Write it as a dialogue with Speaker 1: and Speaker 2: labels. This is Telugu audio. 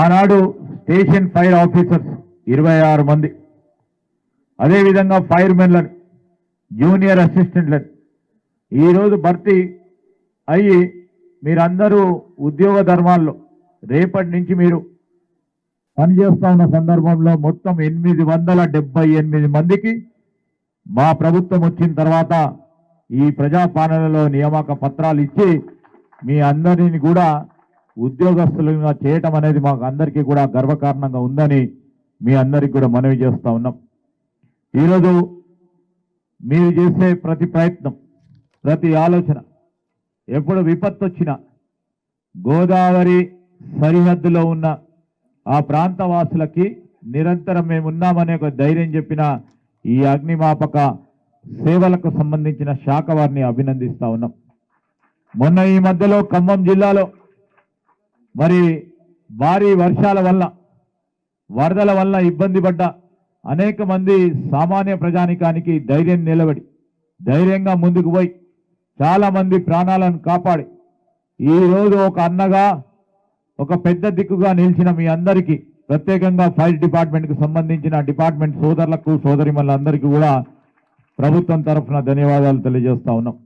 Speaker 1: ఆనాడు స్టేషన్ ఫైర్ ఆఫీసర్స్ ఇరవై ఆరు మంది. అదేవిధంగా ఫైర్మెన్లను జూనియర్ అసిస్టెంట్లను. ఈరోజు భర్తీ అయ్యి మీరందరూ ఉద్యోగ ధర్మాల్లో రేపటి నుంచి మీరు పనిచేస్తా ఉన్న సందర్భంలో మొత్తం ఎనిమిది వందల డెబ్బై ఎనిమిది మందికి మా ప్రభుత్వం వచ్చిన తర్వాత ఈ ప్రజాపాలనలో నియామక పత్రాలు ఇచ్చి మీ అందరిని కూడా ఉద్యోగస్తులుగా చేయటం అనేది మాకు అందరికీ కూడా గర్వకారణంగా ఉందని మీ అందరికి కూడా మనవి చేస్తూ ఉన్నాం. ఈరోజు మీరు చేసే ప్రతి ప్రయత్నం ప్రతి ఆలోచన ఎప్పుడు విపత్తు వచ్చినా గోదావరి సరిహద్దులో ఉన్న ఆ ప్రాంత వాసులకి నిరంతరం మేము ఉన్నామనే ఒక ధైర్యం చెప్పిన ఈ అగ్నిమాపక సేవలకు సంబంధించిన శాఖ వారిని అభినందిస్తా ఉన్నాం. మొన్న ఈ మధ్యలో ఖమ్మం జిల్లాలో మరి భారీ వర్షాల వల్ల వరదల వల్ల ఇబ్బంది పడ్డ అనేక మంది సామాన్య ప్రజానికానికి ధైర్యం నిలబడి ధైర్యంగా ముందుకు పోయి చాలామంది ప్రాణాలను కాపాడి ఈ రోజు ఒక అన్నగా ఒక పెద్ద దిక్కుగా నిలిచిన మీ అందరికీ ప్రత్యేకంగా ఫైర్ డిపార్ట్మెంట్కు సంబంధించిన డిపార్ట్మెంట్ సోదరులకు సోదరిమణులందరికీ కూడా ప్రభుత్వం తరఫున ధన్యవాదాలు తెలియజేస్తా ఉన్నాం.